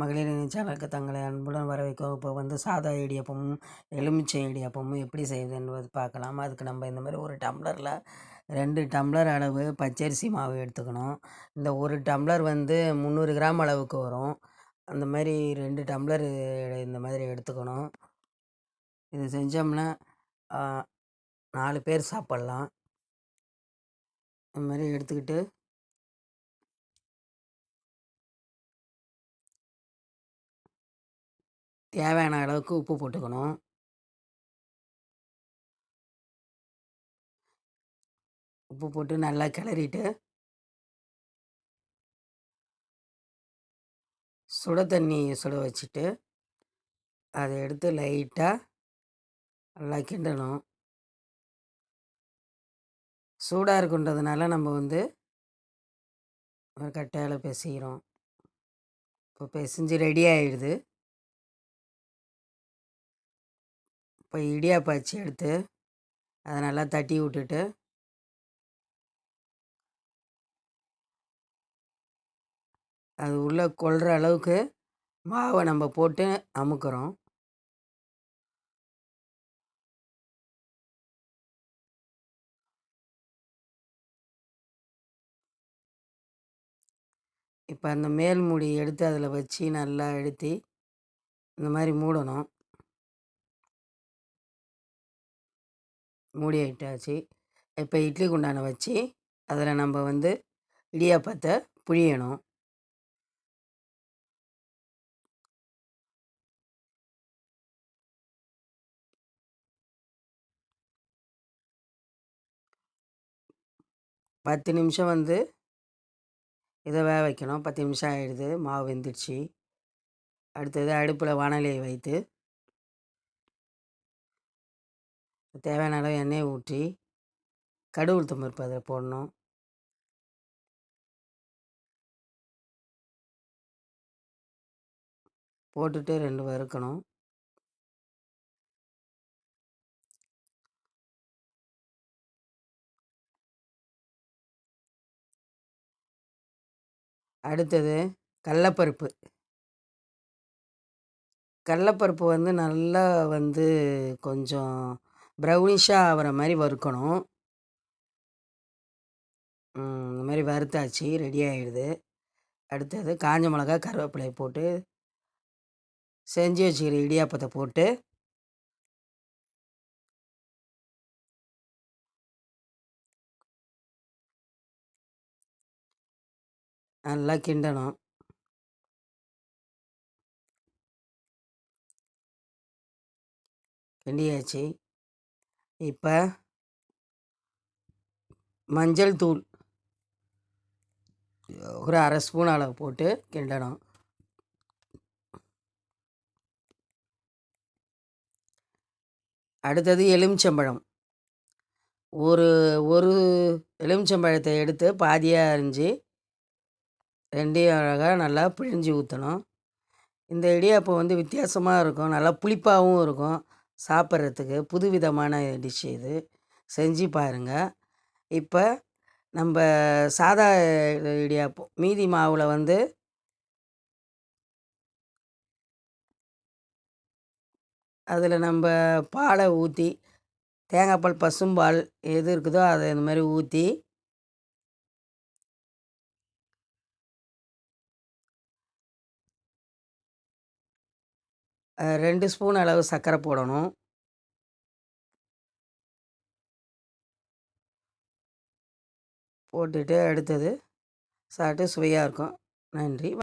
மகளிர் சேனலுக்கு தங்களை அன்புடன் வரவேற்கிறோம். இப்போ வந்து சாதா இடியப்பமும் எலுமிச்சை இடியப்பமும் எப்படி செய்வது என்பது பார்க்கலாம். அதுக்கு நம்ம இந்த மாதிரி ஒரு டம்ளரில் ரெண்டு டம்ளர் அளவு பச்சரிசி மாவு எடுத்துக்கணும். இந்த ஒரு டம்ளர் வந்து முந்நூறு கிராம் அளவுக்கு வரும். அந்த மாதிரி ரெண்டு டம்ளர் இந்த மாதிரி எடுத்துக்கணும். இது செஞ்சோம்னா நாலு பேர் சாப்பிட்லாம். இந்த மாதிரி எடுத்துக்கிட்டு தேவையான அளவுக்கு உப்பு போட்டுக்கணும். உப்பு போட்டு நல்லா கிளறிட்டு சுட தண்ணி சுட வச்சுட்டு அதை எடுத்து லைட்டாக நல்லா கிண்டணும். சூடாக இருக்குன்றதுனால நம்ம வந்து ஒரு கட்டையால் பிசைகிறோம் இப்போ பிசைஞ்சு ரெடி ஆகிடுது இப்போ இடியாப்ப அச்சு எடுத்து அதை நல்லா தட்டி விட்டுட்டு அது உள்ளே கொள்கிற அளவுக்கு மாவை நம்ம போட்டு அமுக்குறோம். இப்போ அந்த மேல் மூடி எடுத்து அதில் வச்சு நல்லா எழுத்தி இந்த மாதிரி மூடணும். மூடி ஆகிட்டாச்சு இப்போ இட்லி குண்டானை வச்சு அதில் நம்ம வந்து இடியாப்பத்தை புழியணும். பத்து நிமிஷம் வந்து இதை வேக வைக்கணும். பத்து நிமிஷம் ஆகிடுது மாவு வெந்துடுச்சு. அடுத்தது அடுப்பில் வானலியை வைத்து தேவையான அளவு எண்ணெயை ஊற்றி கடுகு உளுத்தம் பருப்பு அதில் போடணும். போட்டுட்டு ரெண்டு வறுக்கணும். அடுத்தது கடலப்பருப்பு. கடலப்பருப்பு வந்து நல்லா வந்து கொஞ்சம் ப்ரௌனிஷாக ஆகிற மாதிரி வறுக்கணும். இந்த மாதிரி வறுத்தாச்சு ரெடி ஆகிடுது அடுத்தது காஞ்ச மிளகா கருவேப்பிலையை போட்டு செஞ்சு வச்சுக்கிற இடியாப்பத்தை போட்டு நல்லா கிண்டணும். கிண்டியாச்சு. இப்போ மஞ்சள் தூள். ஒரு அரை ஸ்பூன் அளவு போட்டு கிண்டணும். அடுத்தது எலுமிச்சம்பழம். ஒரு ஒரு எலுமிச்சம்பழத்தை எடுத்து பாதியாக அரிஞ்சு ரெண்டையும் அழகாக நல்லா பிழிஞ்சு ஊற்றணும் இந்த இடியாப்பம் வந்து வித்தியாசமாக இருக்கும். நல்லா புளிப்பாகவும் இருக்கும். சாப்பிட்றதுக்கு புதுவிதமான டிஷ் இது. செஞ்சு பாருங்கள் இப்போ நம்ம சாதா இடியாப்பம் மீதி மாவில் வந்து அதில் நம்ம பாலை ஊற்றி தேங்காய் பால் பசும்பால் எது இருக்குதோ அதை இந்த மாதிரி ஊற்றி ரெண்டு ஸ்பூன் அளவு சர்க்கரை போடணும். போட்டுட்டு அடுத்தது சாப்பிட்டு சுவையாக இருக்கும். நன்றி.